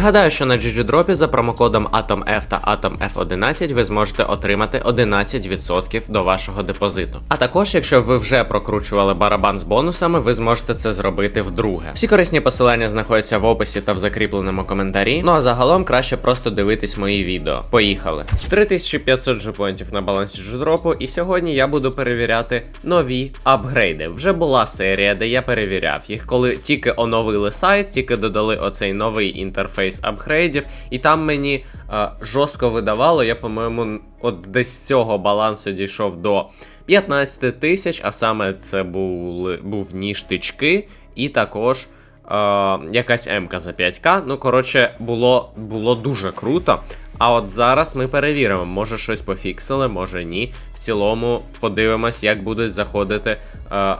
Нагадаю, що на GGDrop за промокодом AtomF та AtomF11 ви зможете отримати 11% до вашого депозиту. А також, якщо ви вже прокручували барабан з бонусами, ви зможете це зробити вдруге. Всі корисні посилання знаходяться в описі та в закріпленому коментарі. Ну а загалом краще просто дивитись мої відео. Поїхали. 3500 джепоінтів на балансі GGDrop, і сьогодні я буду перевіряти нові апгрейди. Вже була серія, де я перевіряв їх, коли тільки оновили сайт, тільки додали оцей новий інтерфейс апгрейдів, і там мені е, жорстко видавало. Я, по-моєму, от десь з цього балансу дійшов до 15 тисяч, а саме це були, був ніштички, і також. Е, якась М-ка за 5К. Ну, коротше, було, було дуже круто. А от зараз ми перевіримо, може щось пофіксили, може ні. В цілому подивимось, як будуть заходити е,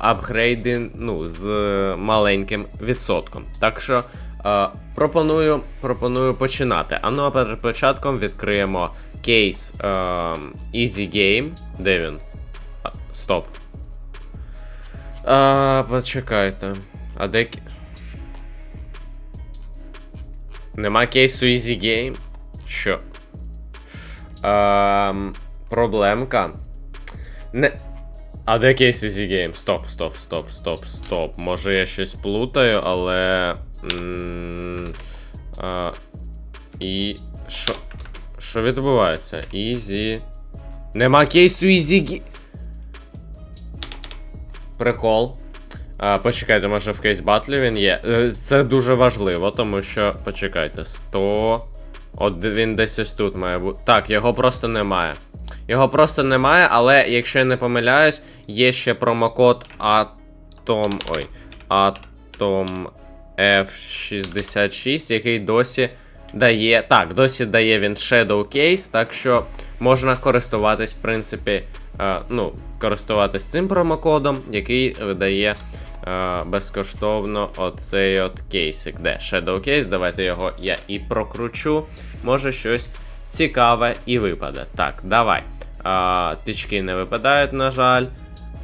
апгрейди ну, з маленьким відсотком. Так що е, пропоную, пропоную починати. А ну а перед початком відкриємо кейс е, Easy Game. Де він? А, стоп. А, почекайте. А де. Нема кейсу Easy Game? Що? Ем, проблемка. Не. А де кейс Easy Game? Стоп, стоп, стоп, стоп, стоп. Може я щось плутаю, але. А, і. Що? Що відбувається? Easy. Нема кейсу Game. Прикол. А, почекайте, може в кейс батлі він є. Е, Це дуже важливо, тому що. Почекайте, 100. От він десь ось тут має бути. Так, його просто немає. Його просто немає, але якщо я не помиляюсь, є ще промокод Atom. Ой. Atom F66, який досі дає. Так, досі дає він Shadow Case, так що можна користуватись, в принципі, е, ну, користуватись цим промокодом, який видає е, безкоштовно оцей от кейсик. Де Shadow Case, давайте його я і прокручу. Може щось цікаве і випаде. Так, давай. А, тички не випадають, на жаль.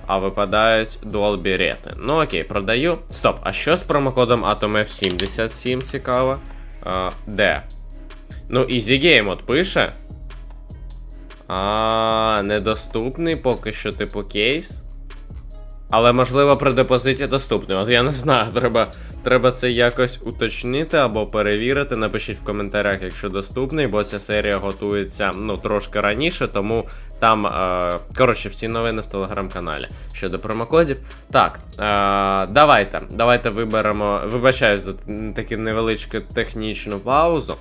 А випадають дуал бірети. Ну окей, продаю. Стоп, а що з промокодом Atom F77 цікаво? А, де? Ну, Easy Game от пише. А, недоступний поки що, типу, кейс. Але можливо при депозиті доступний. От я не знаю, треба, треба це якось уточнити або перевірити. Напишіть в коментарях, якщо доступний, бо ця серія готується ну трошки раніше, тому там е, коротше всі новини в телеграм-каналі щодо промокодів. Так, е, давайте. Давайте виберемо. Вибачаюсь за таку невеличку технічну паузу.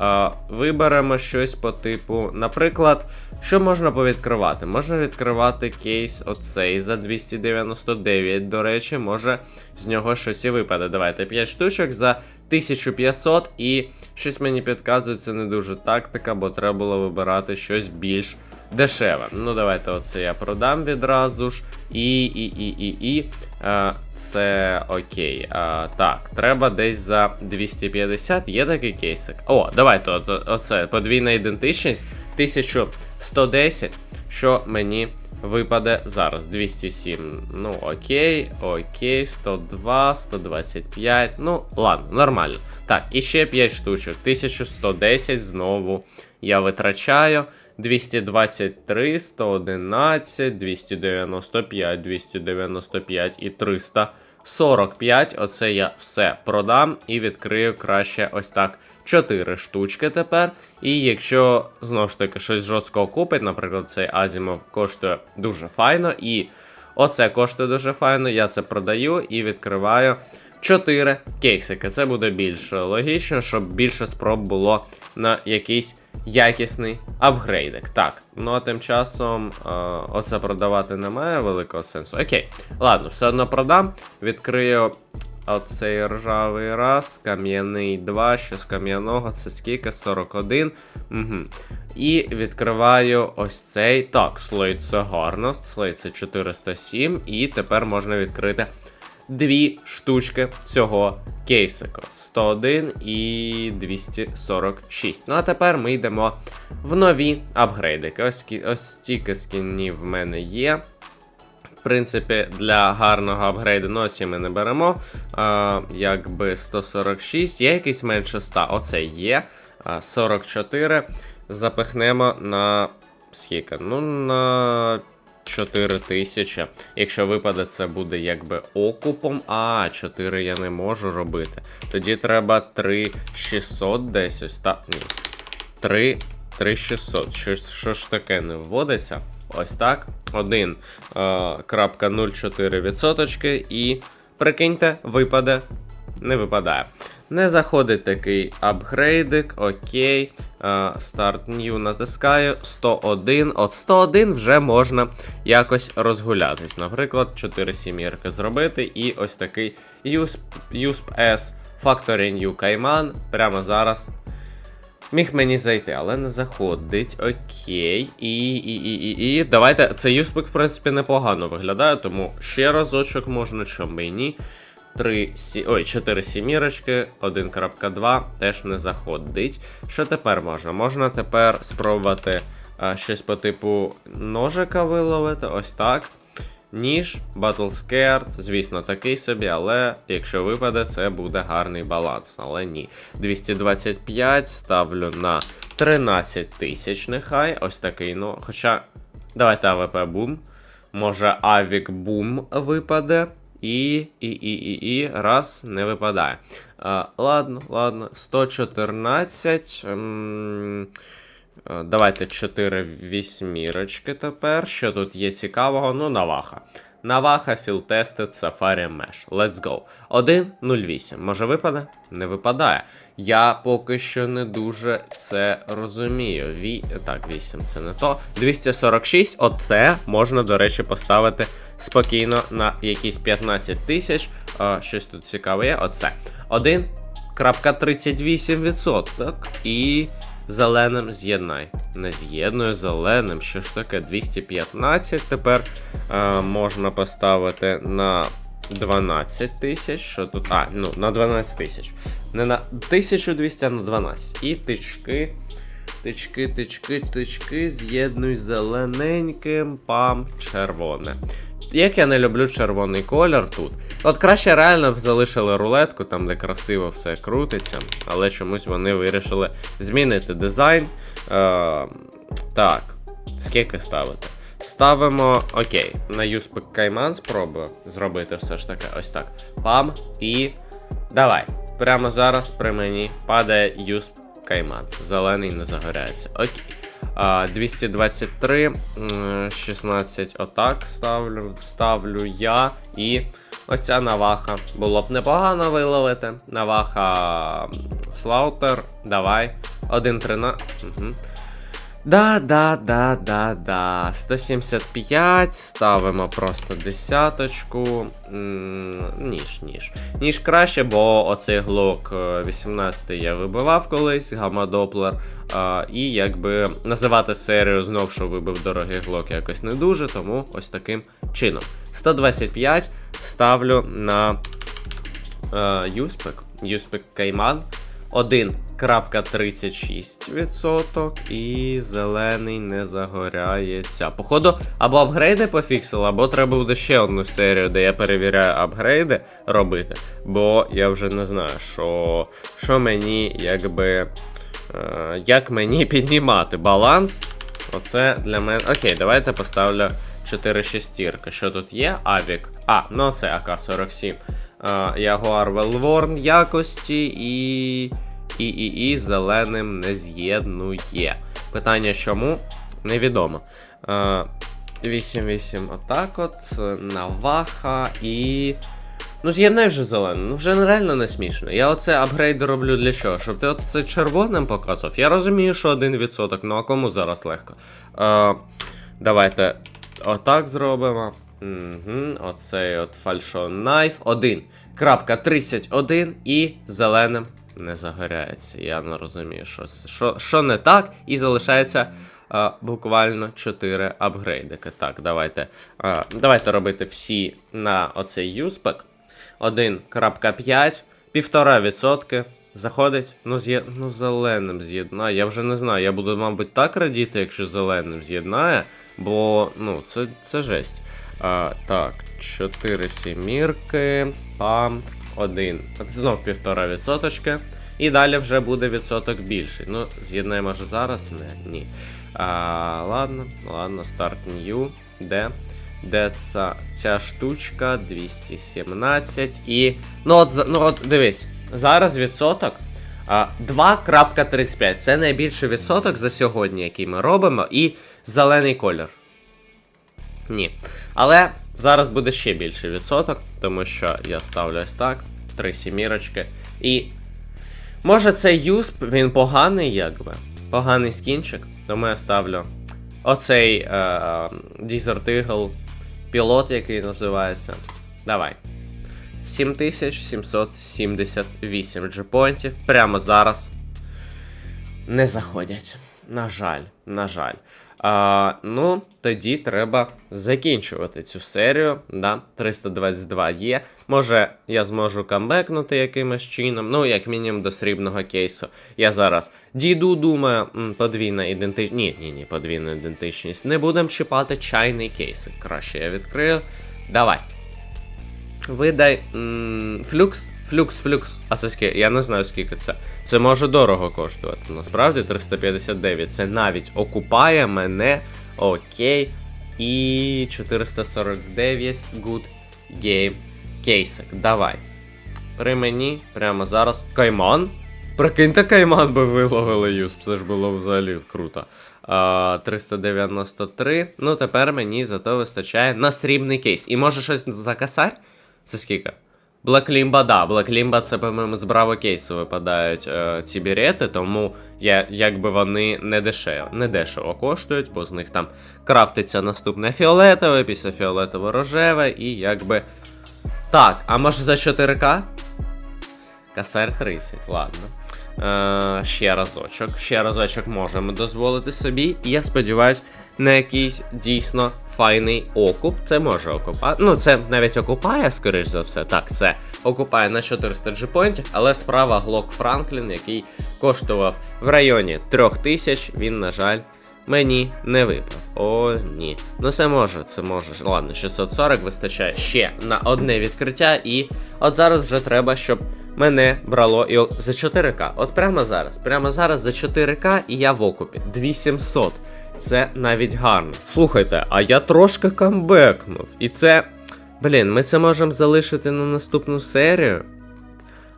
Е, виберемо щось по типу, наприклад, що можна повідкривати? Можна відкривати кейс оцей за 299, до речі, може з нього щось і випаде. Давайте 5 штучок за 1500 і щось мені підказує, це не дуже тактика, бо треба було вибирати щось більш дешеве. Ну, давайте оце я продам відразу ж. І, і, і, і, і. Е, це окей. Е, так, треба десь за 250. Є такий кейсик. О, давайте оце подвійна ідентичність 1110, що мені випаде зараз. 207. Ну, окей, окей, 102, 125. Ну, ладно, нормально. Так, і ще 5 штучок. 1110 знову я витрачаю. 223, 111, 295, 295 і 345. Оце я все продам і відкрию краще ось так 4 штучки тепер. І якщо знову ж таки щось жорсткого купить, наприклад, цей Азімов коштує дуже файно, і оце коштує дуже файно, я це продаю і відкриваю. 4 кейсики. Це буде більш логічно, щоб більше спроб було на якийсь якісний апгрейдик. Так, ну а тим часом е, оце продавати немає великого сенсу. Окей, ладно, все одно продам. Відкрию оцей ржавий раз, кам'яний 2, що з кам'яного, це скільки? 41. Угу. І відкриваю ось цей. Так, слой це гарно. Слой це 407. І тепер можна відкрити дві штучки цього кейсику. 101 і 246. Ну а тепер ми йдемо в нові апгрейдики. Ось, ось стільки скінів в мене є. Принципі, для гарного апгрейду ну, ми не беремо. А, якби 146, є якийсь менше 100. Оце є. А, 44. Запихнемо на. Скільки? Ну, на 4 тисячі. Якщо випаде, це буде якби окупом. А, 4 я не можу робити. Тоді треба 3600 десь ось так. Ні. 3 3600. Що, що ж таке не вводиться? Ось так. 1.04 відсоточки і прикиньте, випаде. Не випадає. Не заходить такий апгрейдик, окей. Старт New натискаю. 101. От 101 вже можна якось розгулятись. Наприклад, 4 сімірки зробити і ось такий USP S Factory New Cayman прямо зараз Міг мені зайти, але не заходить. Окей. І. і, і, і, і. Давайте. Цей юспик, в принципі, непогано виглядає, тому ще разочок можна, чому і ні. 3, сі... Ой, 4 сімірочки, 1.2 теж не заходить. Що тепер можна? Можна тепер спробувати а, щось по типу ножика виловити, ось так. Ніж, Battle Scared, звісно, такий собі, але якщо випаде, це буде гарний баланс. Але ні. 225 ставлю на 13 тисяч, нехай. Ось такий, ну. Хоча. Давайте АВП бум. Може Авік бум випаде. І, і, і, і, і, раз, не випадає. А, ладно, ладно. 114. ем, Е, Давайте 4 вісьмірочки тепер. Що тут є цікавого? Ну, Наваха. Наваха, філтестед, Safari Mesh. Let's go. 1.08. Може випаде? Не випадає. Я поки що не дуже це розумію. Ві... Так, 8 це не то. 246. Оце можна, до речі, поставити спокійно на якісь 15 тисяч. Е, Щось тут цікаве є. Оце. 1.38%. І зеленим з'єднай. Не з'єдную зеленим. Що ж таке? 215 тепер е, можна поставити на 12 тисяч. Що тут? А, ну, на 12 тисяч. Не на 1200, а на 12. І тички. Тички, тички, тички, з'єднуй зелененьким, пам, червоне. Як я не люблю червоний колір тут. От краще реально б залишили рулетку, там де красиво все крутиться, але чомусь вони вирішили змінити дизайн. Е, так, скільки ставити? Ставимо. Окей, на Юспик Кайман спробую зробити все ж таки ось так. Пам і. Давай. Прямо зараз при мені падає Юсп Кайман. Зелений не загоряється. Окей. А, 223, 16 отак ставлю, ставлю я. І оця наваха. Було б непогано виловити. Наваха Слаутер. Давай. 1.13. Угу. Да, да, да, да, да. 175. Ставимо просто десяточку. Ніж, ніж. Ніж краще, бо оцей глок е, 18 я вибивав колись, гамма Доплер. І якби називати серію знов, що вибив дорогий глок якось не дуже, тому ось таким чином. 125 ставлю на е, Юспек. Юспек Кайман. 1.36% і зелений не загоряється. Походу, або апгрейди пофіксили, або треба буде ще одну серію, де я перевіряю апгрейди робити. Бо я вже не знаю, що, що мені якби. Е, як мені піднімати баланс. Оце для мене. Окей, давайте поставлю 4 шестірки. Що тут є? Авік. А, ну це АК-47. Ягуар Велворн якості і. І, і, і зеленим не з'єднує. Питання чому? Невідомо. 8-8 отак от. Наваха і. Ну, з'єднай вже зеленим, ну вже нереально не смішно. Я оце апгрейд роблю для чого? Щоб ти оце червоним показував. Я розумію, що 1%, ну а кому зараз легко. Е, давайте отак зробимо. Угу, Оцей от фальшон найф 1.31 і зеленим не загоряється. Я не розумію, що. Що, що не так, і залишається. е, буквально 4 апгрейдики. Так, давайте е, давайте робити всі на оцей юспек. 1.5, 1,5%. Заходить, ну, з'є... ну зеленим з'єднає. Я вже не знаю, я буду, мабуть, так радіти, якщо зеленим з'єднає, бо ну, це, це жесть. А, так, 4 сімірки, пам, 1. Знов півтора відсоточки. І далі вже буде відсоток більший. Ну, з'єднаємо може зараз? Не, ні. А, ладно, ладно, старт new. Де? Де ця, ця штучка? 217 і. Ну от, ну от дивись, зараз відсоток. 2.35. Це найбільший відсоток за сьогодні, який ми робимо, і зелений колір. Ні. Але зараз буде ще більший відсоток, тому що я ставлю ось так, три сімірочки. І може цей юсп, він поганий, якби. Поганий скінчик, тому я ставлю оцей е, Desert Eagle пілот, який називається. Давай. 7778 джепонтів прямо зараз не заходять. На жаль, на жаль. А, ну, тоді треба закінчувати цю серію. Да? 322 є. Може, я зможу камбекнути якимось чином. Ну, як мінімум до срібного кейсу. Я зараз діду, думаю, подвійна ідентичність. Ні, ні, ні, подвійна ідентичність. Не будемо чіпати чайний кейсик. Краще я відкрию. Давай. Видай. флюкс, флюкс, флюкс. А це скільки? Я не знаю скільки це. Це може дорого коштувати. Насправді 359. Це навіть окупає мене. Окей. І 449 good game кейсик. Давай. При мені прямо зараз. Кайман? Прикиньте, кайман би виловили юсп, це ж було взагалі круто. А, 393. Ну, тепер мені зато вистачає на срібний кейс. І може щось за косарь? Це скільки? Блеклімба, да, Блеклімба це, по-моєму, з Браво кейсу випадають е, ці берети, тому я, якби вони не дешево, не дешево коштують, бо з них там крафтиться наступне фіолетове, після фіолетово рожеве і якби. Так, а може за 4К? Касар 30, ладно. Е, ще разочок. Ще разочок можемо дозволити собі. І я сподіваюсь, на якийсь дійсно файний окуп. Це може окупати. Ну, це навіть окупає, скоріш за все. Так, це окупає на 400 джипоінтів, але справа Глок Франклін, який коштував в районі 3000, він, на жаль. Мені не випав. О, ні. Ну це може, це може. Ладно, 640 вистачає ще на одне відкриття, і от зараз вже треба, щоб мене брало і за 4К. От прямо зараз. Прямо зараз за 4К і я в окупі. 2700. Це навіть гарно. Слухайте, а я трошки камбекнув. І це. Блін, ми це можемо залишити на наступну серію.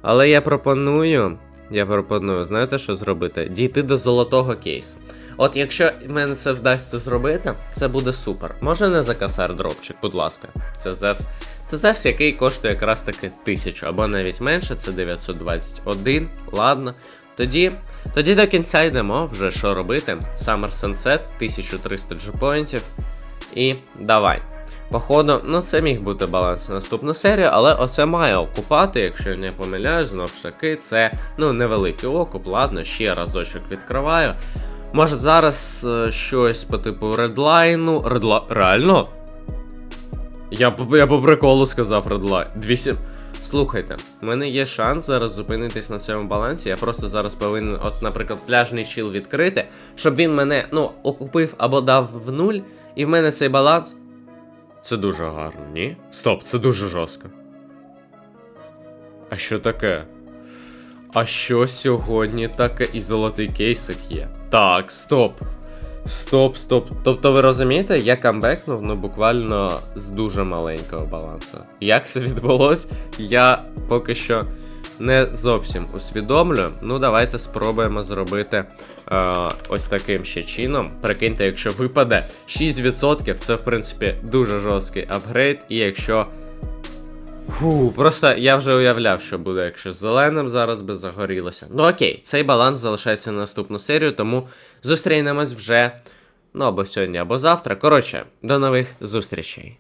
Але я пропоную. Я пропоную, знаєте, що зробити? Дійти до золотого кейсу. От якщо мене це вдасться зробити, це буде супер. Може не за касар дропчик, будь ласка. Це Зевс. Це Зевс, який коштує якраз таки 1000, або навіть менше, це 921. Ладно. Тоді, тоді до кінця йдемо, вже що робити. Summer Sunset, 1300 джепоінтів. І давай. Походу, ну це міг бути баланс на наступну серію, але оце має окупати, якщо я не помиляюсь, знову ж таки, це ну невеликий окуп, ладно, ще разочок відкриваю. Може зараз е, щось по типу редлайну. Редла... Реально? Я, я по приколу сказав редлайн. 200... Слухайте, в мене є шанс зараз зупинитись на цьому балансі. Я просто зараз повинен, от, наприклад, пляжний чіл відкрити, щоб він мене, ну, окупив або дав в нуль, і в мене цей баланс. Це дуже гарно, ні? Стоп, це дуже жорстко. А що таке? А що сьогодні таке і золотий кейсик є? Так, стоп. Стоп, стоп. Тобто ви розумієте, я камбекнув ну буквально з дуже маленького балансу. Як це відбулось, я поки що не зовсім усвідомлюю. Ну, давайте спробуємо зробити е, ось таким ще чином. Прикиньте, якщо випаде 6%, це в принципі дуже жорсткий апгрейд, і якщо Фу, просто я вже уявляв, що буде, якщо з зеленим зараз би загорілося. Ну окей, цей баланс залишається на наступну серію, тому зустрінемось вже ну або сьогодні, або завтра. Коротше, до нових зустрічей.